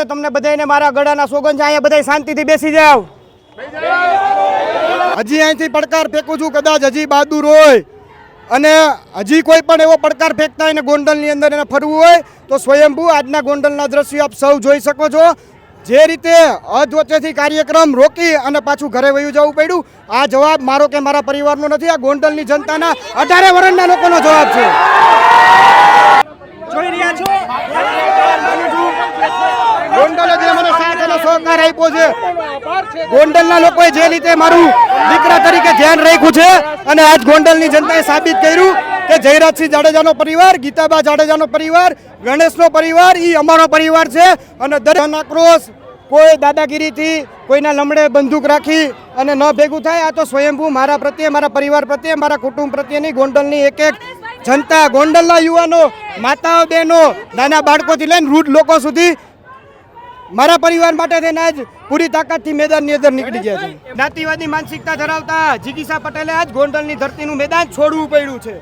છે તમને બધાને મારા ગળાના સોગન છે અહીંયા બધા શાંતિથી બેસી જાવ હજી અહીંથી પડકાર ફેંકું છું, કદાચ હજી બહાદુર હોય. અને હજી કોઈ પણ એવો પડકાર ફેંકતા હોય ને ગોંડલની અંદર એને ફરવું હોય, તો સ્વયંભૂ આજના ગોંડલના દ્રશ્યો આપ સૌ જોઈ શકો છો. જે રીતે અધ વચ્ચેથી કાર્યક્રમ રોકી અને પાછું ઘરે વયું જવું પડ્યું, આ જવાબ મારો કે મારા પરિવારનો નથી, આ ગોંડલની જનતાના અઢારે વર્ષના લોકોનો જવાબ છે જોઈ રહ્યા છો ગોંડલે જે મને સાથ અને આપ્યો છે. ગોંડલના લોકોએ જે રીતે મારું દીકરા તરીકે ધ્યાન રાખ્યું છે અને આજ ગોંડલની જનતાએ સાબિત કર્યું કે જયરાજસિંહ જાડેજાનો પરિવાર ગીતાબા જાડેજાનો પરિવાર ગણેશનો પરિવાર એ અમારો પરિવાર છે અને દરેક આક્રોશ કોઈ દાદાગીરીથી કોઈના લમડે બંદૂક રાખી અને ન ભેગું થાય આ તો સ્વયંભૂ મારા પ્રત્યે મારા પરિવાર પ્રત્યે મારા કુટુંબ પ્રત્યેની ગોંડલની એક એક જનતા ગોંડલના યુવાનો માતાઓ બહેનો નાના બાળકોથી લઈને વૃદ્ધ લોકો સુધી મારા પરિવાર માટે થઈને આજ પૂરી તાકાતથી મેદાનની અંદર નીકળી ગયા છે. જ્ઞાતિવાદી માનસિકતા ધરાવતા જીગીસા પટેલે આજ ગોંડલની ધરતીનું મેદાન છોડવું પડ્યું છે.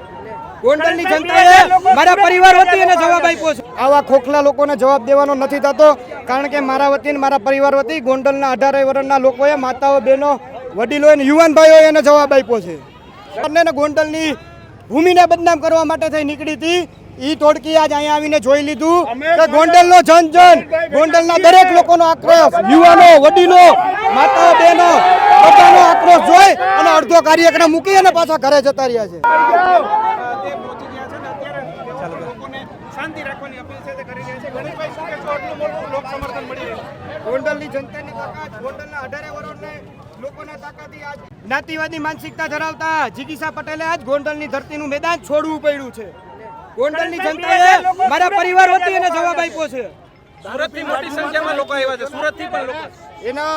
ગોંડલની જનતાએ મારા પરિવાર વતી એને જવાબ આપ્યો છે. આવા ખોખલા લોકોને જવાબ દેવાનો નથી થતો કારણ કે મારા વતી અને મારા પરિવાર વતી ગોંડલના અઢારે વર્ષના લોકોએ માતાઓ બહેનો વડીલો અને યુવાન ભાઈઓએ એને જવાબ આપ્યો છે. અને ગોંડલની ભૂમિને બદનામ કરવા માટે થઈ નીકળી હતી. ઈ ટોળકી આજ અહીંયા આવીને જોઈ લીધું કે ગોંડલનો જન જન ગોંડલના દરેક લોકોનો આક્રોશ યુવાનો વડીલો માતાઓ બહેનો બધાનો આક્રોશ જોઈ અને અડધો કાર્યક્રમ મૂકી અને પાછા ઘરે જતા રહ્યા છે. તે પહોંચી ગયા છે ને અત્યારે તેઓ લોકોને શાંતિ રાખવાની અપીલ છે તે કરી રહ્યા છે ગણેશભાઈ શું કહેશો આટલું મોટું લોક સમર્થન મળી રહ્યું ગોંડલની જનતાની તાકાત ગોંડલના અઢારે વર્ષને લોકોના તાકાતથી આજ જ્ઞાતિવાદી માનસિકતા ધરાવતા જીગીસા પટેલે આજ ગોંડલની ધરતીનું મેદાન છોડવું પડ્યું છે. ગોંડલની જનતાએ મારા પરિવાર વતી એને જવાબ આપ્યો છે. સુરતથી મોટી સંખ્યામાં લોકો આવ્યા છે. સુરતથી પણ લોકો. એના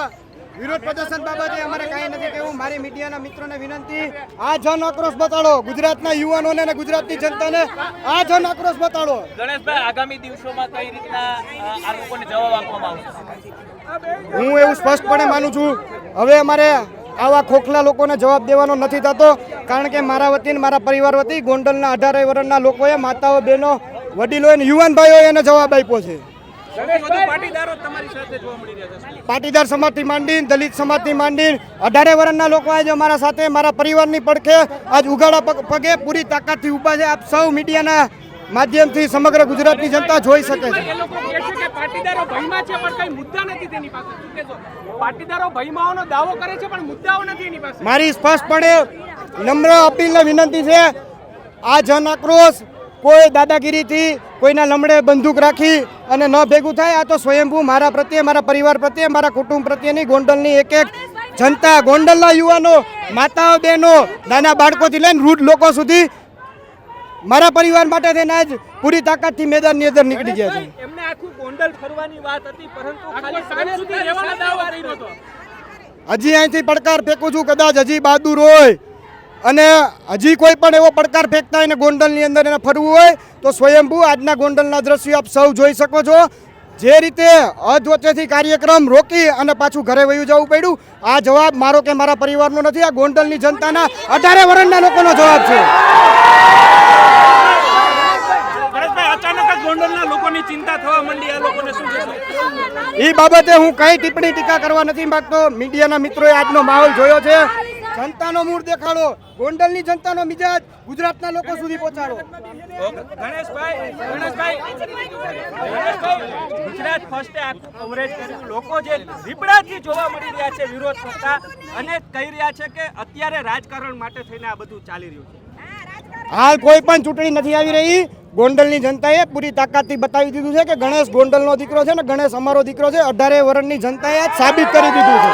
વિરોધ પ્રદર્શન બાબતે અમારે કાંઈ નથી કહેવું. મારી મીડિયાના મિત્રોને વિનંતી આ જન આક્રોશ બતાડો. ગુજરાતના યુવાનોને અને ગુજરાતની જનતાને આ જન આક્રોશ બતાડો. ગણેશભાઈ આગામી દિવસોમાં કઈ રીતના આ લોકોને જવાબ આપવામાં આવશે? હું એવું સ્પષ્ટપણે માનું છું. હવે અમારે આવા ખોખલા લોકોને જવાબ દેવાનો નથી થતો કારણ કે મારા વતી મારા પરિવાર વતી ગોંડલના અઢારે વર્ષના લોકોએ માતાઓ બહેનો વડીલો અને યુવાન ભાઈઓએ એને જવાબ આપ્યો છે. પાટીદારો સમાજથી માંડીને દલિત સમાજથી માંડીને અઢારે વર્ષના લોકો આજે અમારા સાથે મારા પરિવારની પડખે આજ ઉગાડા પગ- પગે પૂરી તાકાતથી ઊભા છે. આપ સૌ મીડિયાના માધ્યમથી સમગ્ર ગુજરાતની જનતા જોઈ શકે છે. એ લોકો કહે છે કે પાટીદારો ભયમાં છે પણ કઈ મુદ્દા નથી તેની પાસે. પાટીદારો ભયમાંનો દાવો કરે છે પણ મુદ્દાઓ નથી એની પાસે. મારી સ્પષ્ટપણે નમ્ર અપીલને વિનંતી છે આ જન આક્રોશ કોઈ દાદાગીરીથી કોઈના લમડે બંદૂક રાખી અને ન ભેગું થાય આ તો સ્વયંભૂ મારા પ્રત્યે મારા પરિવાર પ્રત્યે મારા કુટુંબ પ્રત્યેની ગોંડલની એક એક જનતા ગોંડલના યુવાનો માતાઓ બહેનો નાના બાળકોથી લઈને વૃદ્ધ લોકો સુધી મારા પરિવાર માટે થઈને આજ પૂરી તાકાતથી મેદાનની અંદર નીકળી ગયા છે. એમને આખું ગોંડલ ફરવાની વાત હતી પરંતુ ખાલી સાંજ સુધી રહેવાનો દાવો કર્યો હતો. હજી અહીંથી પડકાર ફેંકું છું કદાચ હજી બહાદુર હોય. અને હજી કોઈ પણ એવો પડકાર ફેંકતા હોય ને ગોંડલની અંદર એને ફરવું હોય તો સ્વયંભૂ આજના ગોંડલના દ્રશ્યો આપ સૌ જોઈ શકો છો. જે રીતે અધ વચ્ચેથી કાર્યક્રમ રોકી અને પાછું ઘરે વયું જવું પડ્યું આ જવાબ મારો કે મારા પરિવારનો નથી આ ગોંડલની જનતાના અઢારે વર્ષના લોકોનો જવાબ છે. પરેશભાઈ અચાનક જ ગોંડલના લોકોની ચિંતા થવા માંડી આ લોકોને શું એ બાબતે હું કઈ ટિપ્પણી ટીકા કરવા નથી માંગતો. મીડિયાના મિત્રોએ આજનો માહોલ જોયો છે. જનતાનો મૂળ દેખાડો. ગોંડલની જનતાનો મિજાજ ગુજરાતના લોકો સુધી પહોંચાડો. ગણેશભાઈ ગણેશભાઈ. ગણેશભાઈ ગુજરાત ફર્સ્ટે આખું કવરેજ કર્યું. લોકો જે રીપડાથી જોવા મળી રહ્યા છે વિરોધ કરતા અને કહી રહ્યા છે કે અત્યારે રાજકારણ માટે થઈને આ બધું ચાલી રહ્યું છે. હાલ કોઈ પણ ચૂંટણી નથી આવી રહી. ગોંડલની જનતાએ પૂરી તાકાતથી બતાવી દીધું છે કે ગણેશ ગોંડલનો દીકરો છે ને ગણેશ અમારો દીકરો છે અઢારે વર્ષની જનતાએ સાબિત કરી દીધું છે.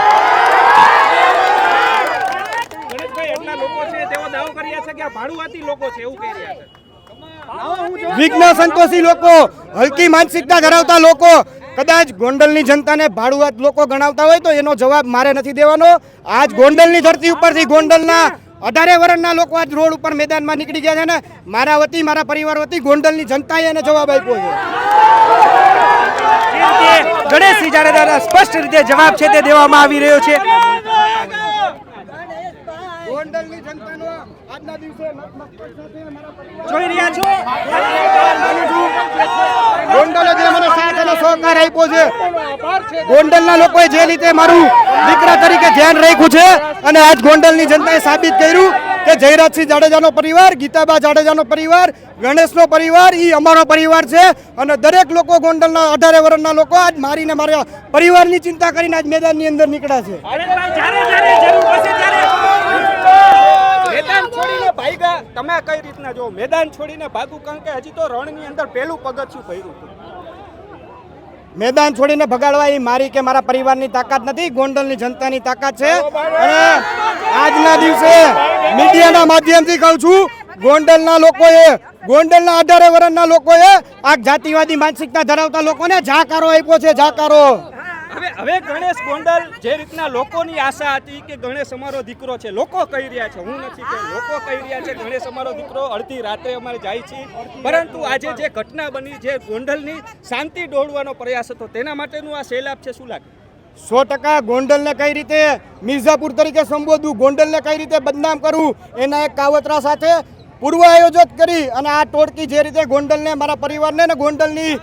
વિઘ્ન સંતોષી લોકો હલકી માનસિકતા ધરાવતા લોકો કદાચ ગોંડલની જનતાને ભાડુઆત લોકો ગણાવતા હોય તો એનો જવાબ મારે નથી દેવાનો. આજ ગોંડલની ધરતી ઉપરથી ગોંડલના અઢારે વર્ષના લોકો આજ રોડ ઉપર મેદાનમાં નીકળી ગયા છે ને, મારા વતી, મારા પરિવાર વતી ગોંડલની જનતાએ એને જવાબ આપ્યો છે. ગણેશજી જાડેજાના સ્પષ્ટ રીતે જવાબ છે તે દેવામાં આવી રહ્યો છે. ગોંડલની જનતાનો આજના દિવસે જોઈ રહ્યા છો? ગોંડલે જે મને સાથ અને સહકાર આપ્યો છે. ગોંડલના લોકોએ જે રીતે મારું દીકરા તરીકે ધ્યાન રાખ્યું છે અને આજ ગોંડલની જનતાએ સાબિત કર્યું કે જયરાજસિંહ જાડેજાનો પરિવાર ગીતાબા જાડેજાનો પરિવાર ગણેશનો પરિવાર એ અમારો પરિવાર છે અને દરેક લોકો ગોંડલના અઢારે વર્ષના લોકો આજ મારીને મારા પરિવારની ચિંતા કરીને આજ મેદાનની અંદર નીકળ્યા છે જ્યારે જ્યારે જરૂર પડશે ત્યારે મેદાન ભાગ્યા તમે કઈ રીતના જો મેદાન છોડીને ભાગવું? કારણ કે હજી તો રણની અંદર પહેલું પગથિયું ભર્યું હતું. મેદાન છોડીને ભગાડવા એ મારી કે મારા પરિવારની તાકાત નથી ગોંડલની જનતાની તાકાત છે. અને આજના દિવસે મીડિયાના માધ્યમથી કહું છું ગોંડલના લોકોએ ગોંડલના અઢારે વર્ષના લોકોએ આ જાતિવાદી માનસિકતા ધરાવતા લોકોને જાકારો આપ્યો છે જાકારો. હવે હવે ગણેશ ગોંડલ જે રીતના લોકોની આશા હતી કે ગણેશ અમારો દીકરો છે, લોકો કહી રહ્યા છે, હું નથી કે લોકો કહી રહ્યા છે, ગણેશ અમારો દીકરો અડધી રાત્રે અમારે જાય છે. પરંતુ આજે જે ઘટના બની, જે ગોંડલની શાંતિ ડોળવાનો પ્રયાસ હતો, તેના માટેનું આ સેલાબ છે, શું લાગે? સો ટકા ગોંડલને કઈ રીતે મિર્ઝાપુર તરીકે સંબોધવું, ગોંડલને કઈ રીતે બદનામ કરવું, એના એક કાવતરા સાથે પૂર્વ આયોજક કરી અને આ ટોળકી જે રીતે ગોંડલને, મારા પરિવારને ગોંડલની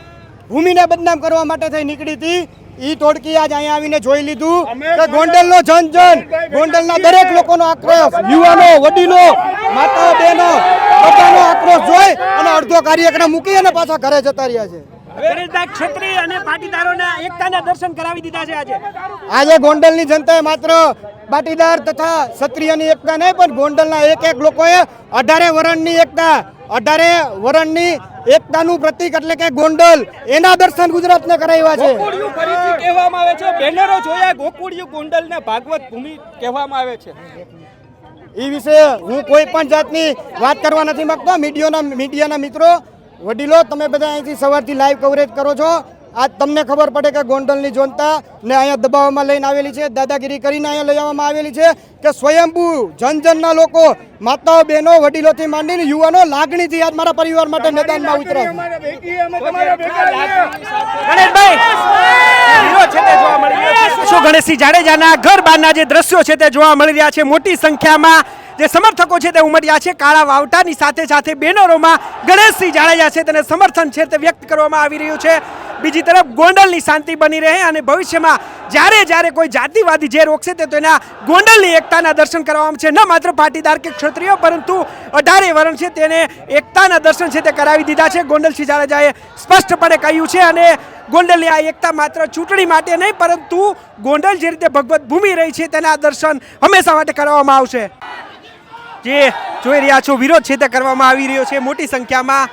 ભૂમિને બદનામ કરવા માટે થઈ નીકળી હતી. ઈ ટોળકી આજ અહીંયા આવીને જોઈ લીધું કે ગોંડલનો જન જન ગોંડલના દરેક લોકોનો આક્રોશ યુવાનો વડીલો માતા બહેનો બધાનો આક્રોશ જોઈ અને અડધો કાર્યક્રમ મૂકી અને પાછા ઘરે જતા રહ્યા છે. ક્ષત્રિય અને પાટીદારોના એકતાના દર્શન કરાવી દીધા છે આજે. આજે ગોંડલની જનતાએ માત્ર પાટીદાર તથા ક્ષત્રિયની એકતા નહીં પણ ગોંડલના એક એક લોકોએ અઢારે વરણની એકતા અઢારે વરણની એકતાનું પ્રતીક એટલે કે ગોંડલ એના દર્શન ગુજરાતને કરાવ્યા છે. ફરીથી કહેવામાં આવે છે. બેનરો જોયા ગોકુળિયું ગોંડલને ભાગવત ભૂમિ કહેવામાં આવે છે. એ વિશે હું કોઈ પણ જાતની વાત કરવા નથી માગતો. મીડિયાના મીડિયાના મિત્રો વડીલો તમે બધા અહીંથી સવારથી લાઈવ કવરેજ કરો છો. આજ તમને ખબર પડે કે ગોંડલની જનતા ને અહીંયા દબાવવામાં લઈને આવેલી છે દાદાગીરી કરીને અહીંયા લઈ આવવામાં આવેલી છે કે સ્વયંભૂ જનજનના લોકો માતાઓ બહેનો વડીલોથી માંડીને યુવાનો લાગણીથી આજ મારા પરિવાર માટે મેદાનમાં ઉતરા ગણેશભાઈ વિરોધ છે તે જોવા મળી રહ્યો છે. શું ગણેશજી જાડેજાના ઘર બહારના જે દ્રશ્યો છે તે જોવા મળી રહ્યા છે? મોટી સંખ્યામાં જે સમર્થકો છે તે ઉમટ્યા છે. કાળા વાવટાની સાથે સાથે બેનરોમાં ગણેશસિંહ જાડેજા છે. તેને સમર્થન છે તે વ્યક્ત કરવામાં આવી રહ્યું છે. બીજી તરફ ગોંડલની શાંતિ બની રહે અને ભવિષ્યમાં જ્યારે જ્યારે કોઈ જાતિવાદી જે રોકશે તે તો એના ગોંડલની એકતાના દર્શન કરવામાં છે ન માત્ર પાટીદાર કે ક્ષત્રિયો, પરંતુ અઢારે વરણ છે તેને એકતાના દર્શન છે તે કરાવી દીધા છે. ગોંડલસિંહ જાડેજાએ સ્પષ્ટપણે કહ્યું છે અને ગોંડલની આ એકતા માત્ર ચૂંટણી માટે નહીં, પરંતુ ગોંડલ જે રીતે ભગવત ભૂમિ રહી છે તેના દર્શન હંમેશા માટે કરવામાં આવશે. જે જોઈ રહ્યા છો, વિરોધ છે તે કરવામાં આવી રહ્યો છે. મોટી સંખ્યામાં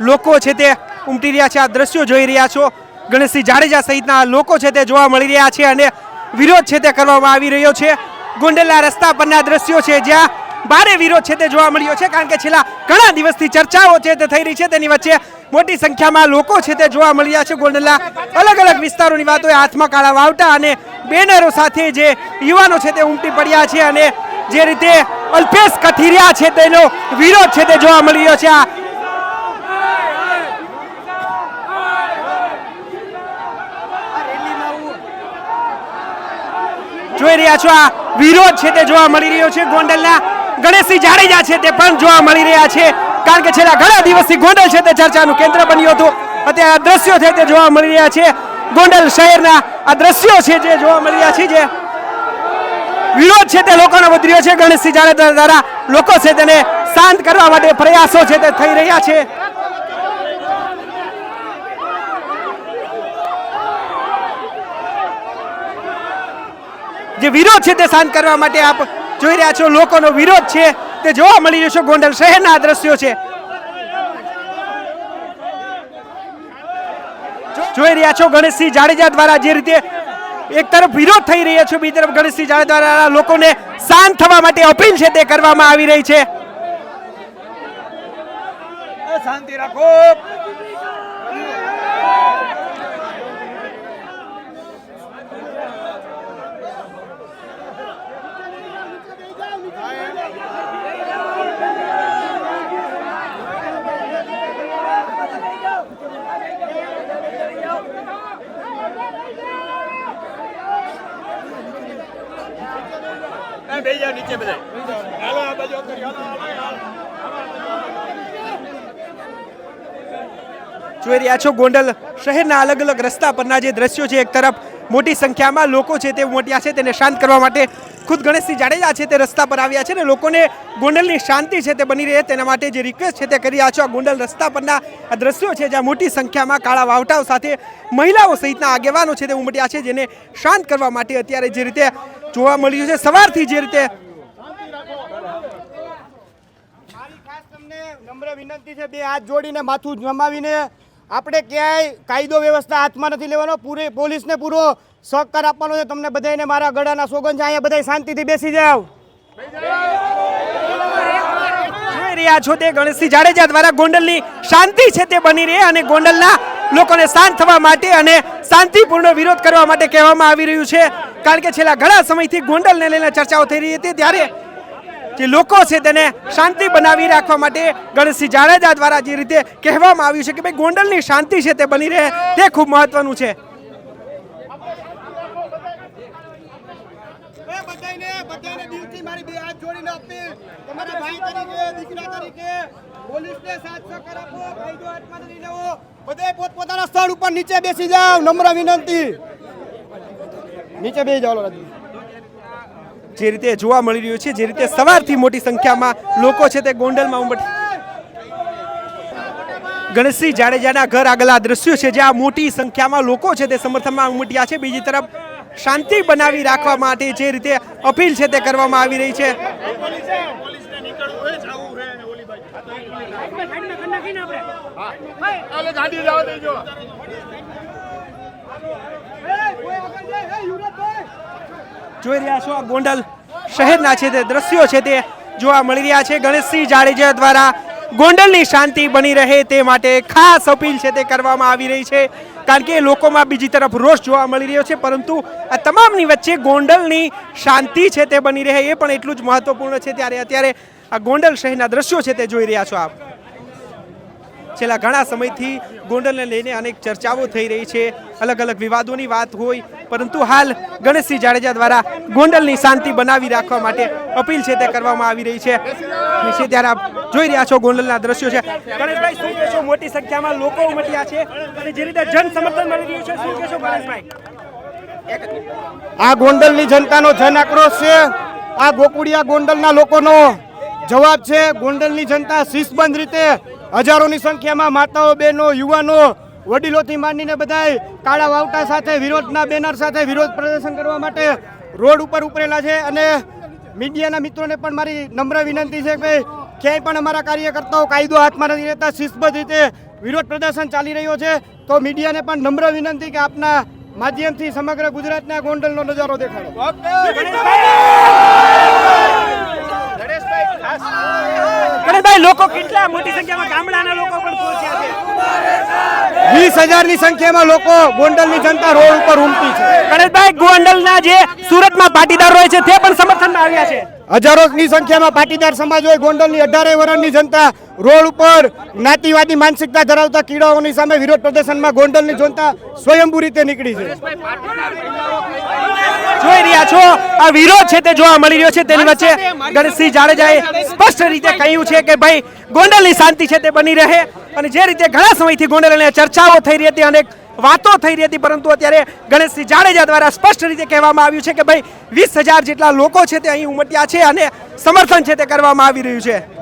લોકો છે તે ઉમટી રહ્યા છે, આ દ્રશ્યો જોઈ રહ્યા છો. ગણેશસિંહ જાડેજા સહિતના લોકો છે તે જોવા મળી રહ્યા છે અને વિરોધ છે તે કરવામાં આવી રહ્યો છે. ગોંડલના રસ્તા પરના દ્રશ્યો છે, જ્યાં ભારે વિરોધ છે તે જોવા મળ્યો છે, કારણ કે છેલ્લા ઘણા દિવસથી ચર્ચાઓ છે તે થઈ રહી છે. તેની વચ્ચે મોટી સંખ્યામાં લોકો છે તે જોવા મળી રહ્યા છે ગોંડલના અલગ અલગ વિસ્તારોની વાતો હાથમાં કાળા વાવટા અને બેનરો સાથે જે યુવાનો છે તે ઉમટી પડ્યા છે અને જે રીતે અલ્પેશ કથિરિયા છે તેનો વિરોધ છે તે જોવા મળી રહ્યો છે. આ જોઈ રહ્યા છો આ વિરોધ છે તે જોવા મળી રહ્યો છે. ગોંડલના ગણેશસિંહ જાડેજા છે તે પણ જોવા મળી રહ્યા છે. કારણ કે છેલ્લા ઘણા દિવસથી ગોંડલ છે તે ચર્ચાનું કેન્દ્ર બન્યું હતું. અત્યારે આ દ્રશ્યો છે તે જોવા મળી રહ્યા છે. ગોંડલ શહેરના આ દ્રશ્યો છે જે જોવા મળી રહ્યા છે જે વિરોધ છે તે લોકોનો વધી છે. ગણેશસિંહ જાડેજા દ્વારા લોકો છે તેને શાંત કરવા માટે પ્રયાસો છે તે થઈ રહ્યા છે. જે વિરોધ છે તે શાંત કરવા માટે આપ જોઈ રહ્યા છો, લોકોનો વિરોધ છે, તે જોવા મળી રહ્યો છે. ગોંડલ શહેરના આ દ્રશ્યો છે. જોઈ રહ્યા છો, ગણેશસિંહ જાડેજા દ્વારા જે રીતે એક તરફ વિરોધ થઈ રહ્યો છે, બીજી તરફ ગણેશસિંહ જાડેજા દ્વારા લોકોને શાંત થવા માટે અપીલ છે તે કરવામાં આવી રહી છે. શાંતિ રાખો. જોઈ રહ્યા છો ગોંડલ શહેરના અલગ અલગ રસ્તા પરના જે દ્રશ્યો છે એક તરફ મોટી સંખ્યામાં લોકો છે તે ઉમટ્યા છે, તેને શાંત કરવા માટે ખુદ ગણેશસિંહ જાડેજા છે તે રસ્તા પર આવ્યા છે ને લોકોને ગોંડલની શાંતિ છે તે બની રહે, તેના માટે જે રિક્વેસ્ટ છે તે કરી રહ્યા છો, આ ગોંડલ રસ્તા પરના આ દ્રશ્યો છે જ્યાં મોટી સંખ્યામાં કાળા વાવટાઓ સાથે મહિલાઓ સહિતના આગેવાનો છે તે ઉમટ્યા છે, જેને શાંત કરવા માટે અત્યારે જે રીતે જોવા મળ્યું છે, સવારથી જે રીતે નમ્ર વિનંતી છે, બે હાથ જોડીને માથું નમાવીને આપણે ક્યાંય કાયદો વ્યવસ્થા હાથમાં નથી લેવાનો. પૂરે પોલીસને પૂરો સહકાર આપવાનો છે. તમને બધાને મારા ગળાના સોગન છે. અહીંયા બધા શાંતિથી બેસી જાવ રહ્યા છો તે ગણેશજી જાડેજા દ્વારા ગોંડલની શાંતિ છે તે બની રહે અને ગોંડલના લોકોને શાંત થવા માટે અને શાંતિપૂર્ણ વિરોધ કરવા માટે કહેવામાં આવી રહ્યું છે. કારણ કે છેલ્લા ઘણા સમયથી ગોંડલને લઈને ચર્ચાઓ થઈ રહી હતી. ત્યારે જે લોકો છે તેને શાંતિ બનાવી રાખવા માટે ગણેશસિંહ જાડેજા દ્વારા જે રીતે કહેવામાં આવ્યું છે કે ભાઈ ગોંડલની શાંતિ છે તે બની રહે, તે ખૂબ મહત્વનું છે. પોતપોતાના સ્થળ ઉપર નીચે બેસી જાઓ. નમ્ર વિનંતી. નીચે બેસી જાઓ રાજુ જે રીતે જોવા મળી રહ્યું છે, જે રીતે સવારથી મોટી સંખ્યામાં લોકો છે તે ગોંડલમાં ઉમટી ગણેશસિંહ જાડેજાના ઘર આગલા દ્રશ્યો છે, જ્યાં મોટી સંખ્યામાં લોકો છે તે સમર્થનમાં ઉમટ્યા છે. બીજી તરફ શાંતિ બનાવી રાખવા માટે જે રીતે અપીલ છે તે કરવામાં આવી રહી છે. જોઈ રહ્યા છો આ ગોંડલ શહેરના છે તે દ્રશ્યો છે તે જોવા મળી રહ્યા છે. ગણેશસિંહ જાડેજા દ્વારા ગોંડલની શાંતિ બની રહે તે માટે ખાસ અપીલ છે તે કરવામાં આવી રહી છે. કારણ કે લોકોમાં બીજી તરફ રોષ જોવા મળી રહ્યો છે. પરંતુ આ તમામની વચ્ચે ગોંડલની શાંતિ છે તે બની રહે એ પણ એટલું જ મહત્વપૂર્ણ છે. ત્યારે અત્યારે આ ગોંડલ શહેરના દ્રશ્યો છે તે જોઈ રહ્યા છો આપ. છેલ્લા ઘણા સમયથી ગોંડલને લઈને અનેક ચર્ચાઓ થઈ રહી છે. અલગ અલગ વિવાદોની વાત હોય, પરંતુ હાલ ગણેશસિંહ જાડેજા દ્વારા ગોંડલની શાંતિ બનાવી રાખવા માટે અપીલ છે તે કરવામાં આવી રહી છે. છે ત્યારે આપ જોઈ રહ્યા છો ગોંડલના દ્રશ્યો છે. ગણેશભાઈ, શું કહેશો? મોટી સંખ્યામાં લોકો ઉમટ્યા છે અને જે રીતે જન સમર્થન મળી રહ્યું છે, શું કહેશો ગણેશભાઈ? આ ગોંડલની જનતાનો જન આક્રોશ છે. આ ગોકુડિયા ગોંડલના લોકોનો જવાબ છે. ગોંડલની જનતા શિસ્તબંધ રીતે હજારોની સંખ્યામાં માતાઓ બહેનો યુવાનો વડીલોથી માંડીને બધાય કાળા વાવટા સાથે વિરોધના બેનર સાથે વિરોધ પ્રદર્શન કરવા માટે રોડ ઉપર ઉપરેલા છે અને મીડિયાના મિત્રોને પણ મારી નમ્ર વિનંતી છે કે ક્યાંય પણ અમારા કાર્યકર્તાઓ કાયદો હાથમાં નથી રહેતા શિસ્તબદ્ધ રીતે વિરોધ પ્રદર્શન ચાલી રહ્યો છે. તો મીડિયાને પણ નમ્ર વિનંતી કે આપના માધ્યમથી સમગ્ર ગુજરાતના ગોંડલનો નજારો દેખાડો. ગણેશભાઈ લોકો કેટલા મોટી સંખ્યામાં ગામડાના લોકો પણ પહોંચ્યા છે. વીસ હજારની સંખ્યામાં લોકો ગોંડલની જનતા રોડ ઉપર ઉમટી છે. ગણેશભાઈ ગોંડલના જે સુરતમાં પાટીદાર હોય છે તે પણ સમર્થનમાં આવ્યા છે. હજારોની સંખ્યામાં પાટીદાર સમાજ હોય ગોંડલની અઢારે વર્ષની જનતા રોડ ઉપર જ્ઞાતિવાદી માનસિકતા ધરાવતા કીડાઓની સામે વિરોધ પ્રદર્શનમાં ગોંડલની જનતા સ્વયંભૂ રીતે નીકળી છે. જોઈ રહ્યા છો આ વિરોધ છે તે જોવા મળી રહ્યો છે તેની વચ્ચે ગણેશસિંહ જાડેજાએ સ્પષ્ટ રીતે કહ્યું છે કે ભાઈ ગોંડલની શાંતિ છે તે બની રહે. અને જે રીતે ઘણા સમયથી ગોંડલ અને ચર્ચાઓ થઈ રહી હતી અનેક વાતો થઈ રહી હતી, પરંતુ અત્યારે ગણેશસિંહ જાડેજા દ્વારા સ્પષ્ટ રીતે કહેવામાં આવ્યું છે કે ભાઈ, વીસ હજાર જેટલા લોકો છે તે અહીં ઉમટ્યા છે અને સમર્થન છે તે કરવામાં આવી રહ્યું છે.